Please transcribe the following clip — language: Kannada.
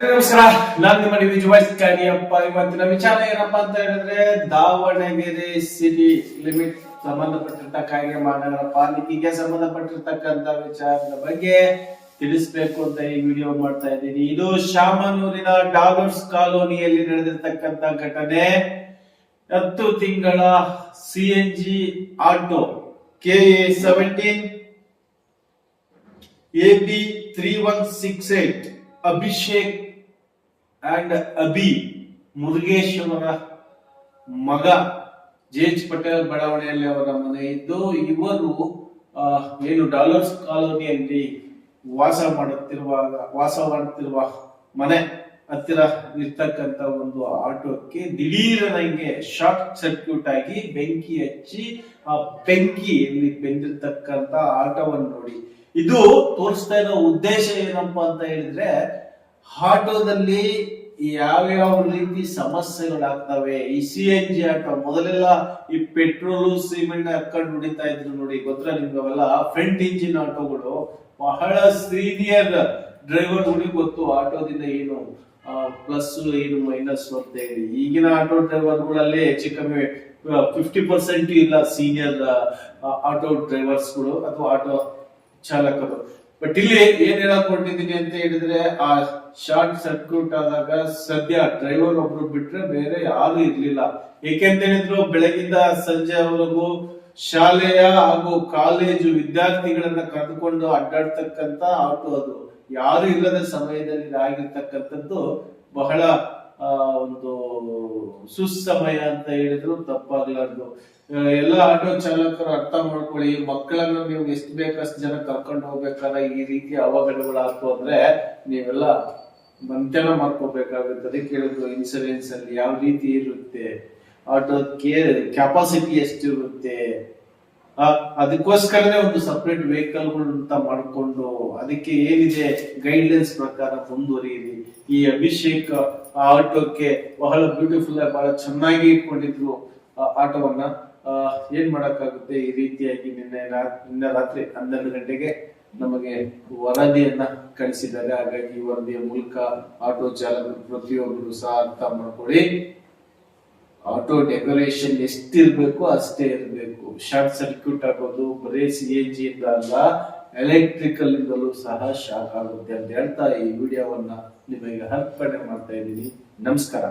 ನಮಸ್ಕಾರ. ನಾನು ನಿಮ್ಮ ಡಿ ವಾಯ್ಸ್ ಕಾರ್ಯಪ್ಪ ಇವತ್ತಿನ ವಿಚಾರ ಏನಪ್ಪಾ ಅಂತ ಹೇಳಿದ್ರೆ, ದಾವಣಗೆರೆ ಸಿಟಿ ಲಿಮಿಟ್ ಸಂಬಂಧಪಟ್ಟಿರ್ತ ಕಾಯ್ದೆ ಮಹಾನಗರ ಪಾಲಿಕೆಗೆ ಸಂಬಂಧಪಟ್ಟಿರ್ತಕ್ಕಂತ ವಿಚಾರದ ಬಗ್ಗೆ ತಿಳಿಸ್ಬೇಕು ಅಂತ ಈ ವಿಡಿಯೋ ಮಾಡ್ತಾ ಇದ್ದೀನಿ. ಇದು ಶಾಮನೂರಿನ ಡಾಲರ್ಸ್ ಕಾಲೋನಿಯಲ್ಲಿ ನಡೆದಿರ್ತಕ್ಕಂತ ಘಟನೆ. ಹತ್ತು ತಿಂಗಳ C N G auto, K A seventeen, A B three one six eight, Abhishek and Abhi Murugeshwara ಮಗ, ಜೆ ಎಚ್ ಪಟೇಲ್ ಬಡಾವಣೆಯಲ್ಲಿ ಅವರ ಮನೆ ಇದ್ದು, ಇವರು ಏನು ಡಾಲರ್ಸ್ ಕಾಲೋನಿಯಲ್ಲಿ ವಾಸ ಮಾಡುತ್ತಿರುವಾಗ ವಾಸ ಮಾಡುತ್ತಿರುವ ಮನೆ ಹತ್ತಿರ ಇರ್ತಕ್ಕಂತ ಒಂದು ಆಟೋಕ್ಕೆ ದಿಢೀರನಂಗೆ ಶಾರ್ಟ್ ಸರ್ಕ್ಯೂಟ್ ಆಗಿ ಬೆಂಕಿ ಹಚ್ಚಿ, ಆ ಬೆಂಕಿಯಲ್ಲಿ ಬೆಂದಿರ್ತಕ್ಕಂತ ಆಟೋವನ್ನು ನೋಡಿ. ಇದು ತೋರಿಸ್ತಾ ಇರೋ ಉದ್ದೇಶ ಏನಪ್ಪಾ ಅಂತ ಹೇಳಿದ್ರೆ ಆಟೋದಲ್ಲಿ ಯಾವ್ಯಾವ ರೀತಿ ಸಮಸ್ಯೆಗಳಾಗ್ತವೆ? ಈ ಸಿ ಎನ್ ಜಿ ಆಟೋ ಮೊದಲೆಲ್ಲ ಈ ಪೆಟ್ರೋಲು, ಸಿಮೆಂಟ್ ಹಾಕೊಂಡು ಹೊಡಿತಾ ಇದ್ರು ನೋಡಿ, ಗೊತ್ತಾ ನಿಮ್ಗೆ ಅವೆಲ್ಲ? ಫ್ರಂಟ್ ಇಂಜಿನ್ ಆಟೋಗಳು ಬಹಳ ಸೀನಿಯರ್ ಡ್ರೈವರ್ಗಳಿಗೆ ಗೊತ್ತು ಆಟೋದಿಂದ ಏನು ಪ್ಲಸ್ ಏನು ಮೈನಸ್ ಅಂತ ಹೇಳಿ. ಈಗಿನ ಆಟೋ ಡ್ರೈವರ್ಗಳಲ್ಲಿ ಹೆಚ್ಚು ಕಮ್ಮಿ ಫಿಫ್ಟಿ ಪರ್ಸೆಂಟ್ ಇಲ್ಲ ಸೀನಿಯರ್ ಆಟೋ ಡ್ರೈವರ್ಸ್ಗಳು ಅಥವಾ ಆಟೋ ಚಾಲಕರು. ಬಟ್ ಇಲ್ಲಿ ಏನ್ ಕೊಟ್ಟಿದ್ದೀನಿ ಅಂತ ಹೇಳಿದ್ರೆ, ಆ ಶಾರ್ಟ್ ಸರ್ಕ್ಯೂಟ್ ಆದಾಗ ಸದ್ಯ ಡ್ರೈವರ್ ಒಬ್ರು ಬಿಟ್ರೆ ಬೇರೆ ಯಾರು ಇರ್ಲಿಲ್ಲ. ಏಕೆಂತ ಹೇಳಿದ್ರು, ಬೆಳಗಿಂದ ಸಂಜೆವರೆಗೂ ಶಾಲೆಯ ಹಾಗೂ ಕಾಲೇಜು ವಿದ್ಯಾರ್ಥಿಗಳನ್ನ ಕರೆದುಕೊಂಡು ಅಡ್ಡಾಡ್ತಕ್ಕಂತ ಆಟೋ ಅದು. ಯಾರು ಇಲ್ಲದ ಸಮಯದಲ್ಲಿ ಇದಾಗಿರ್ತಕ್ಕಂಥದ್ದು ಬಹಳ ಒಂದು ಸುಸಮಯ ಅಂತ ಹೇಳಿದ್ರು ತಪ್ಪಾಗ್ಲಾರ್ದು. ಎಲ್ಲ ಆಟೋ ಚಾಲಕರು ಅರ್ಥ ಮಾಡ್ಕೊಳ್ಳಿ, ಮಕ್ಕಳನ್ನ ನೀವು ಎಷ್ಟು ಬೇಕಷ್ಟು ಜನ ಕರ್ಕೊಂಡು ಹೋಗ್ಬೇಕಾದ್ರೆ ಈ ರೀತಿ ಅವಘಡಗಳಾಗ್ತು ಅಂದ್ರೆ ನೀವೆಲ್ಲ ಮಂತ್ಯನ ಮಾಡ್ಕೋಬೇಕಾಗುತ್ತೆ ಅದಕ್ಕೆ ಹೇಳಿದ್ರು ಇನ್ಸೂರೆನ್ಸ್ ಅಲ್ಲಿ ಯಾವ ರೀತಿ ಇರುತ್ತೆ? ಆಟೋ ಕೇರ್ ಕೆಪಾಸಿಟಿ ಎಷ್ಟಿರುತ್ತೆ? ಅದಕ್ಕೋಸ್ಕರನೇ ಒಂದು ಸಪ್ರೇಟ್ ವೆಹಿಕಲ್ ಅಂತ ಮಾಡಿಕೊಂಡು ಅದಕ್ಕೆ ಏನಿದೆ? ಗೈಡ್ಲೈನ್ಸ್ ಪ್ರಕಾರ ಮುಂದುವರಿಯಿರಿ. ಈ ಅಭಿಷೇಕ್ ಆಟೋಕ್ಕೆ ಬಹಳ ಬ್ಯೂಟಿಫುಲ್ ಆಗಿ ಬಹಳ ಚೆನ್ನಾಗಿ ಇಟ್ಕೊಂಡಿದ್ರು ಆಟೋವನ್ನ. ಏನ್ ಮಾಡಕ್ಕಾಗುತ್ತೆ? ಈ ರೀತಿಯಾಗಿ ನಿನ್ನೆ ನಿನ್ನೆ ರಾತ್ರಿ ಹನ್ನೆರಡು ಗಂಟೆಗೆ ನಮಗೆ ವರದಿಯನ್ನ ಕಳಿಸಿದ್ದಾರೆ. ಹಾಗಾಗಿ ವರದಿಯ ಮೂಲಕ ಆಟೋ ಚಾಲಕರು ಪ್ರತಿಯೊಬ್ಬರು ಸಹ ಅರ್ಥ ಮಾಡ್ಕೊಳ್ಳಿ. ಆಟೋ ಡೆಕೋರೇಷನ್ ಎಷ್ಟಿರ್ಬೇಕು ಅಷ್ಟೇ ಇರಬೇಕು. ಶಾರ್ಟ್ ಸರ್ಕ್ಯೂಟ್ ಆಗೋದು, ಬರೀ ಸಿ ಎನ್ ಜಿ ಇಂದ ಅಲ್ಲ ಎಲೆಕ್ಟ್ರಿಕಲ್ ಇಂದಲೂ ಸಹ ಶಾಕ್ ಆಗುತ್ತೆ ಅಂತ ಹೇಳ್ತಾ ಈ ವಿಡಿಯೋವನ್ನ ನಿಮಗೆ ಅರ್ಪಣೆ ಮಾಡ್ತಾ ಇದ್ದೀನಿ. ನಮಸ್ಕಾರ.